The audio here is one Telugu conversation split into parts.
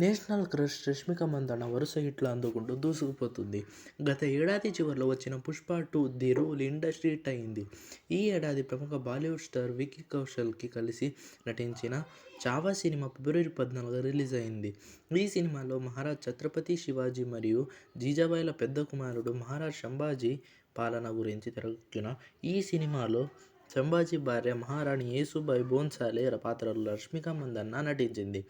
నేషనల్ క్రష్ రష్మిక మందన్న వరుస హిట్లు అందుకుంటూ దూసుకుపోతుంది. గత ఏడాది చివరిలో వచ్చిన Pushpa two the rule industry hit అయింది. ఈ ఏడాది ప్రముఖ బాలీవుడ్ స్టార్ విక్కీ కౌశల్కి కలిసి నటించిన చావా సినిమా ఫిబ్రవరి పద్నాలుగు రిలీజ్ అయింది. ఈ సినిమాలో మహారాజ్ ఛత్రపతి శివాజీ మరియు జీజాబాయిల పెద్ద కుమారుడు మహారాజ్ సంభాజీ పాలన గురించి తెరకెక్కిన ఈ సినిమాలో సంభాజీ భార్య మహారాణి యేసుబాయి బోన్సాలే పాత్రలో రష్మిక మందన్న నటించింది.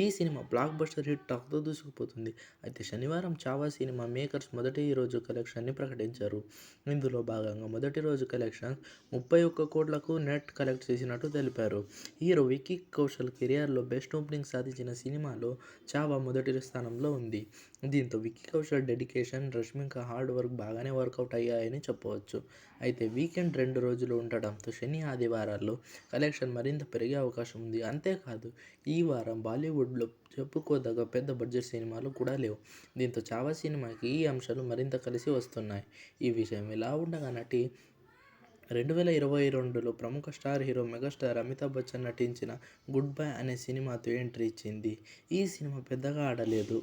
ఈ సినిమా బ్లాక్ బస్టర్ హిట్ టాక్తో దూసుకుపోతుంది. అయితే శనివారం చావా సినిమా మేకర్స్ మొదటి రోజు కలెక్షన్ని ప్రకటించారు. ఇందులో భాగంగా మొదటి రోజు కలెక్షన్ ముప్పై ఒక్క కోట్లకు నెట్ కలెక్ట్ చేసినట్టు తెలిపారు. హీరో వికీ కౌశల్ కెరియర్లో బెస్ట్ ఓపెనింగ్ సాధించిన సినిమాలో చావా మొదటి స్థానంలో ఉంది. దీంతో Vicky Kaushal dedication Rashmika hard work బాగానే వర్కౌట్ అయ్యాయని చెప్పవచ్చు. అయితే వీకెండ్ రెండు రోజులు కావడంతో శని ఆదివారాల్లో కలెక్షన్ మరింత పెరిగే అవకాశం ఉంది. అంతేకాదు ఈ వారం బాలీవుడ్లో చెప్పుకోదగ్గ పెద్ద బడ్జెట్ సినిమాలు కూడా లేవు. దీంతో చావా సినిమాకి ఈ అంశాలు మరింత కలిసి వస్తున్నాయి. ఈ విషయం ఇలా ఉండగా నటి రెండు వేల ఇరవై రెండులో ప్రముఖ star hero megastar Amitabh Bachchan నటించిన గుడ్ బై అనే సినిమాతో ఎంట్రీ ఇచ్చింది. ఈ సినిమా పెద్దగా ఆడలేదు.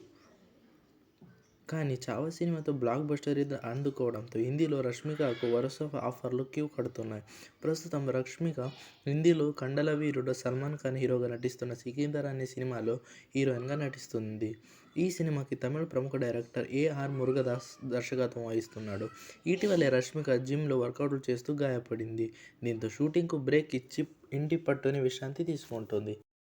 కానీ చావా సినిమాతో బ్లాక్ బస్టర్ అందుకోవడంతో హిందీలో రష్మికకు వరుస ఆఫర్లు క్యూ కడుతున్నాయి. ప్రస్తుతం రష్మిక హిందీలో కండల వీరుడు సల్మాన్ ఖాన్ హీరోగా నటిస్తున్న సికిందర్ అనే సినిమాలో హీరోయిన్గా నటిస్తుంది. ఈ సినిమాకి తమిళ ప్రముఖ డైరెక్టర్ ఏఆర్ మురుగదాస్ దర్శకత్వం వహిస్తున్నాడు. ఇటీవలే రష్మిక జిమ్లో వర్కౌట్లు చేస్తూ గాయపడింది. దీంతో షూటింగ్కు బ్రేక్ ఇచ్చి ఇంటి పట్టుని విశ్రాంతి తీసుకుంటుంది.